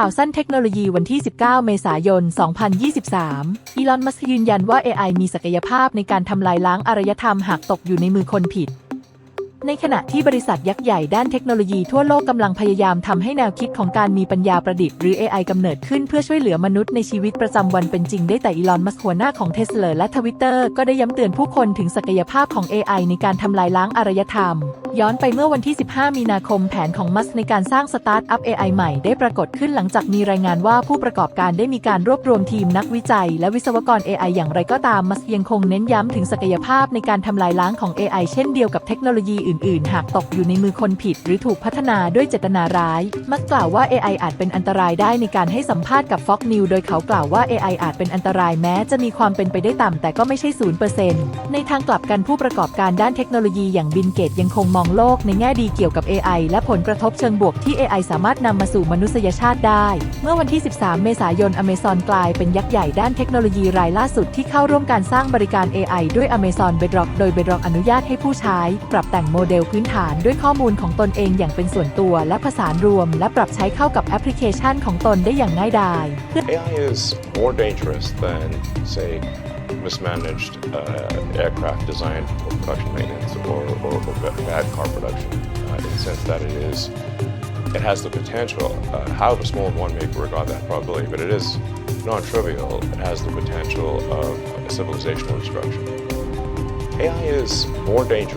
ข่าวสั้นเทคโนโลยีวันที่ 19 เมษายน 2023 อีลอน มัสก์ยืนยันว่า AI มีศักยภาพในการทำลายล้างอารยธรรมหากตกอยู่ในมือคนผิด ในขณะที่บริษัทยักษ์ใหญ่ด้านเทคโนโลยีทั่วโลกกำลังพยายามทำให้แนวคิดของการมีปัญญาประดิษฐ์หรือ AI กำเนิดขึ้นเพื่อช่วยเหลือมนุษย์ในชีวิตประจำวันเป็นจริงได้แต่อีลอน มัสก์หัวหน้าของเทสลาและทวิตเตอร์ก็ได้ย้ำเตือนผู้คนถึงศักยภาพของ AI ในการทำลายล้างอารยธรรม ย้อนไปเมื่อวันที่ 15 มีนาคมแผนของมัสในการสร้างสตาร์ทอัพ AI ใหม่ได้ปรากฏขึ้นหลังจากมีรายงานว่าผู้ประกอบการได้มีการรวบรวมทีมนักวิจัย และวิศวกร AI อย่างไรก็ตามมัสยังคงเน้นย้ำถึงศักยภาพในการทำลายล้างของ AI เช่นเดียวกับเทคโนโลยีอื่นๆ หากตกอยู่ในมือคนผิด หรือถูกพัฒนาด้วยเจตนาร้าย มักกล่าวว่า AI อาจเป็นอันตรายได้ในการให้สัมภาษณ์กับ Fox News โดยเขากล่าวว่า AI อาจเป็นอันตรายแม้จะมีความเป็นไปได้ต่ำแต่ก็ไม่ใช่ศูนย์เปอร์เซ็นต์ในทางกลับกันผู้ประกอบการด้านเทคโนโลยีอย่างบินเกตยังคงมองโลกในแง่ดีเกี่ยวกับ AI และผลกระทบเชิงบวกที่ AI สามารถนำมาสู่มนุษยชาติได้ เมื่อวันที่ 13 เมษายน Amazon กลายเป็นยักษ์ใหญ่ด้านเทคโนโลยีรายล่าสุดที่เข้าร่วมการสร้างบริการ AI ด้วย Amazon Bedrock โดย Bedrock อนุญาตให้ผู้ใช้ ปรับแต่งโมเดลพื้นฐานด้วยข้อมูลของตนเองอย่างเป็นส่วนตัวและผสานรวม และปรับใช้เข้ากับแอปพลิเคชันของตนได้อย่างง่ายดาย AI is more dangerous than, say, mismanaged uh, aircraft design for production maintenance or, or, or ba- bad car production uh, in the sense that it is it has the potential, uh, however small one may regard that probability, but it is non-trivial. It has the potential of civilizational destruction. AI is more dangerous.